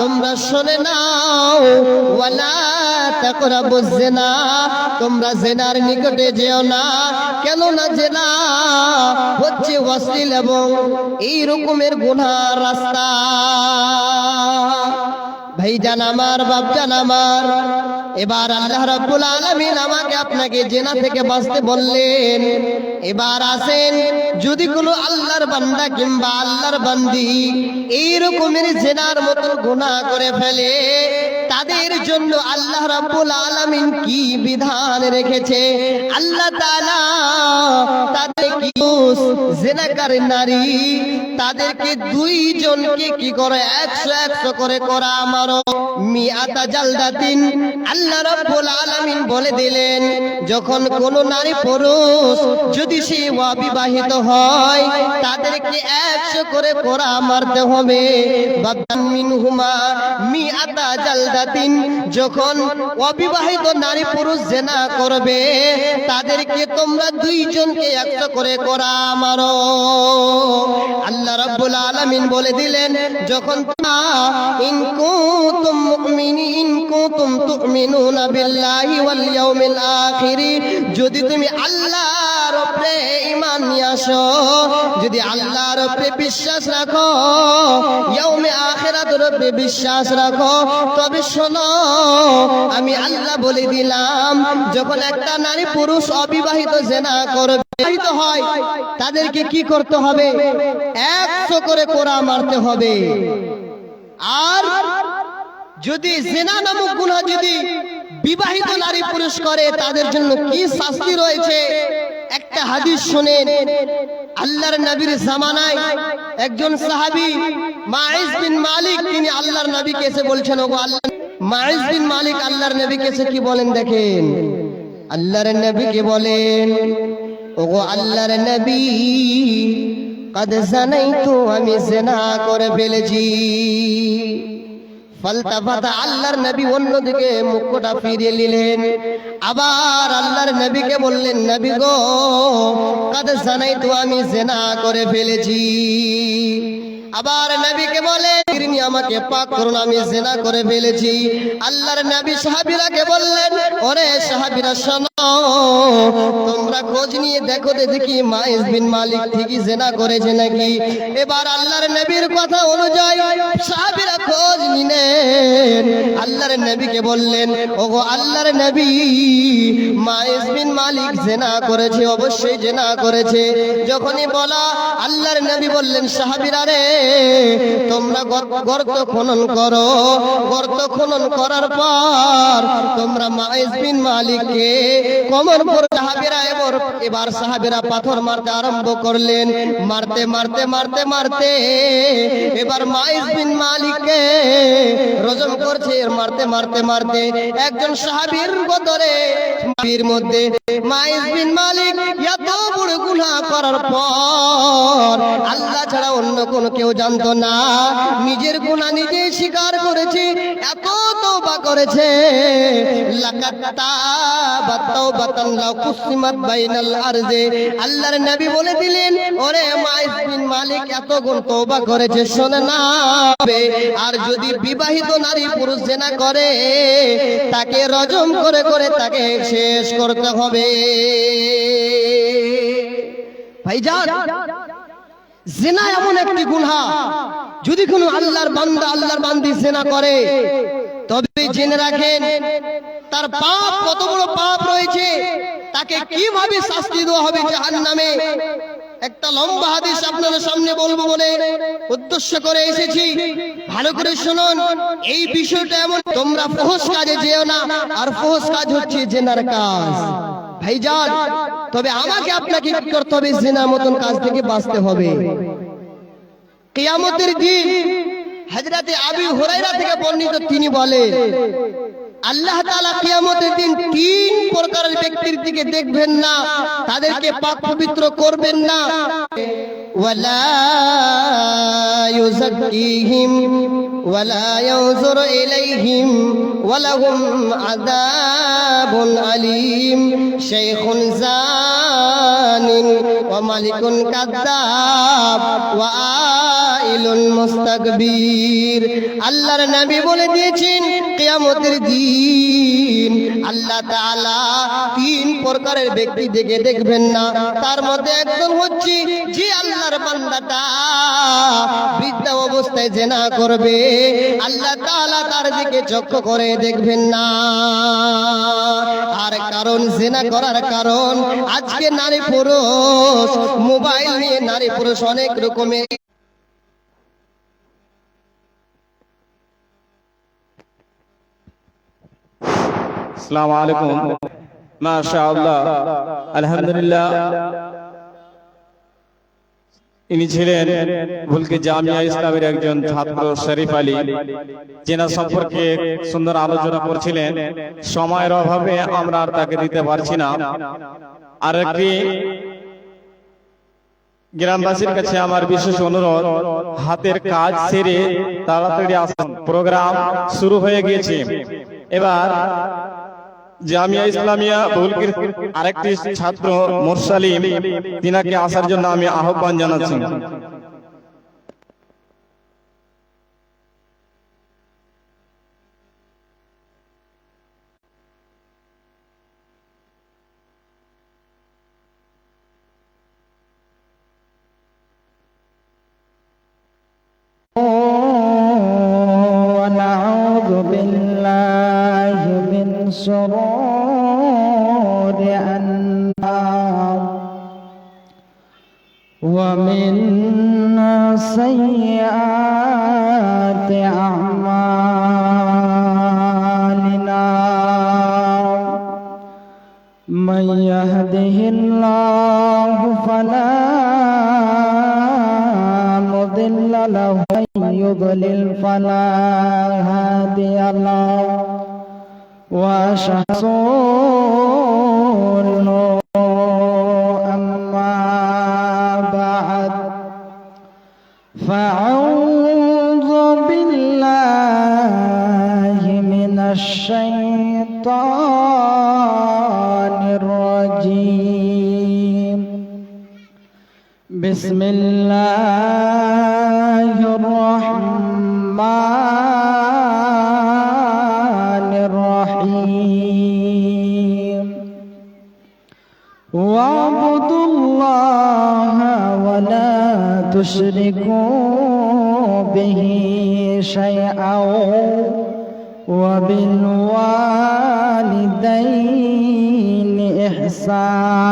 তোমরা শোনে নাও, ওয়ালা তাকরাবু জিনা তোমরা জেনার নিকটে যেও না। কেন না জেনা হচ্ছে অশ্লীল এবং এই রকমের গুনার রাস্তা। ভাইজান আমার, বাপজান আমার এবার আল্লাহ রাব্বুল আলামিন আমাকে আপনাকে জেনা থেকে বাঁচতে বললেন। এবার আসেন, যদি কোনো আল্লাহর বান্দা কিংবা আল্লাহর বান্দি এই রকমের জেনার মতো গুনাহ করে ফেলে, তাদের জন্য আল্লাহ রাব্বুল আলামিন কি বিধান রেখেছে? আল্লাহ তাআলা তাদের কি জেনাকার নারী, তাদেরকে দুইজনকে কি করে একশো একশো করে করা আমারও মিয়াতা জালদাতিন আল্লাহ রাব্বুল আলামিন বলে দিলেন, যখন কোন নারী পুরুষ যদি সে অবিবাহিত হয়, তাদেরকে একশো করে কোরা মারতে হবে। মিনহুমা মিয়াতা জালদাতিন যখন অবিবাহিত নারী পুরুষ জেনা করবে, তাদেরকে তোমরা দুইজনকে একশো করে কোরা মারো। আল্লাহ রাব্বুল আলামিন বলে দিলেন, যখন তা ইন কুনতুম মুমিনিন কুনতুম তুমিনুনা বিল্লাহি ওয়াল ইয়াউমিল আখির। যদি তুমি আল্লাহর উপরে ঈমান নিয়ে যদি আল্লাহর উপরে বিশ্বাস রাখো, ইয়াউমে আখিরাতের উপরে বিশ্বাস রাখো, তবে শোনো, আমি আল্লাহ বলে দিলাম, যখন একটা নারী পুরুষ অবিবাহিত জেনা করবে বিবাহিত হয়, তাদেরকে কি করতে হবে? একশো করে কোরা মারতে হবে। আর যদি জেনা নামক গুনাহ যদি বিবাহিত নারী পুরুষ করে তাদের জন্য কি শাস্তি রয়েছে? একটা হাদিস শুনেন আল্লাহর নবীর জামানায় একজন সাহাবী মাইজ বিন মালিক তিনি আল্লাহর নবীকে এসে বলছেন ওগো আল্লাহ মাইজ বিন মালিক আল্লাহর নবীকে এসে কি বলেন দেখেন? আল্লাহর নবীকে বলেন ওগো আল্লাহর নবী কদ জানাইতু আমি জেনা করে ফেলেছি। আল্লাহর নবী অন্যদিকে মুখটা নিলেন। আবার আল্লাহর বললেন গো আমি জেনা করে ফেলেছি। আবার বলে আমাকে করুন আমি করে ফেলেছি। আল্লাহর নবী বললেন সাহাবীরা তোমরা খোঁজ নিয়ে দেখো দেখি মাইজ বিন মালিক ঠিকই জেনা করেছে নাকি? এবার আল্লাহর নবীর কথা অনুযায়ী আল্লাহর নবীকে বললেন, ওগো আল্লাহর নবী মাইজ বিন মালিক জেনা করেছে, অবশ্যই জেনা করেছে। যখনই বলা, আল্লাহর নবী বললেন, সাহাবিরা রে, তোমরা গর্ত খনন করো। গর্ত খনন করার পর তোমরা মা বিন মালিককে কমর সাহাবীরা এবার এবার সাহাবীরা পাথর মারতে আরম্ভ করলেন। মারতে মারতে মারতে মারতে এবার মাইজ বিন মালিককে রজম করছে। মারতে মারতে মারতে একজন সাহাবীর বদরে বীর মধ্যে মাইজ বিন মালিক এত বড় গুনাহ করার পর আল্লাহ ছাড়া অন্য কোন কেউ জানতো না। নিজের গুনাহ নিজে স্বীকার করেছে। এত করেছে। আল্লাহর নবী বলে দিলেন, ওরে বিন মালিক, এত গুণ তওবা করেছে, শোনে না আর যদি বিবাহিত নারী পুরুষ জেনা করে, তাকে রজম করে করে তাকে শেষ করতে হবে। ভাইজান, জেনা এমন একটি গুনহা, যদি কোনো আল্লাহর বান্দা আল্লাহর বান্দি জেনা করে তবে জেনে রাখেন তার পাপ কত বড় পাপ রয়েছে তাকে কীভাবে শাস্তি দেওয়া হবে জাহান নামে একটা লম্বা হাদিস আপনাদের সামনে বলব বলে উদ্দেশ্য করে এসেছি। ভালো করে শুনুন এই বিষয়টা এমন তোমরা ফহস কাজে যেও না আর ফহস কাজ হচ্ছে জেনার কাজ। ভাইজান তবে আমাকে আপনাকে কি করতে হবে জেনার মতন কাজ থেকে বাঁচতে হবে। কিয়ামতের দিন আবি হুরায়রা থেকে বর্ণিত তিনি বলে আল্লাহ তাআলা কিয়ামতের দিন তিন প্রকারের ব্যক্তির দিকে দেখবেন না, তাদেরকে পাক পবিত্র করবেন না। ওয়ালা ইউযাক্কিহিম, ওয়ালা ইয়ানজুরু ইলাইহিম, ওয়ালাহুম আযাবুন আলীম। শাইখুন জানিন, ওয়া মালিকুন কাদ্দাব ওয়া জাইলুল মুস্তাকবীর। আল্লাহর নবী বলে দিয়েছেন, কিয়ামতের দিন আল্লাহ তাআলা তিন প্রকারের ব্যক্তি দেখে দেখবেন না। তার মধ্যে একজন হচ্ছে যে আল্লাহর বান্দাটা অবস্থায় জেনা করবে। আল্লাহ তাআলা তার দিকে চক্ষু করে দেখবেন না। আর কারণ, জেনা করার কারণ, আজকে নারী পুরুষ, মোবাইল নিয়ে নারী পুরুষ অনেক রকমের আসসালামু আলাইকুম। মাশাআল্লাহ। আলহামদুলিল্লাহ। ইনি ছিলেন ভুলকে জামিয়া ইসলামের একজন ছাত্র শরীফ আলী। চেনা সম্পর্কে সুন্দর আলোচনা করছিলেন। সময়ের অভাবে আমরা আর তাকে দিতে পারছি না। আর একটি গ্রামবাসীর কাছে আমার বিশেষ অনুরোধ, হাতের কাজ সেরে তাড়াতাড়ি আসুন। প্রোগ্রাম শুরু হয়ে গিয়েছে। এবার জামিয়া ইসলামিয়া বুলকির আরেকটি ছাত্র মোরসালিম তিনাকে আসার জন্য আমি আহ্বান জানাচ্ছি ونعوذ بالله من شرور يهده الله فلا مضل له ومن يضلل فلا هادي له. وأشهد أن أما بعد فأعوذ بالله من الشيطان بسم الله الرحمن الرحيم. واعبدوا الله ولا تشركوا به شيئا وبالوالدين إحسانا.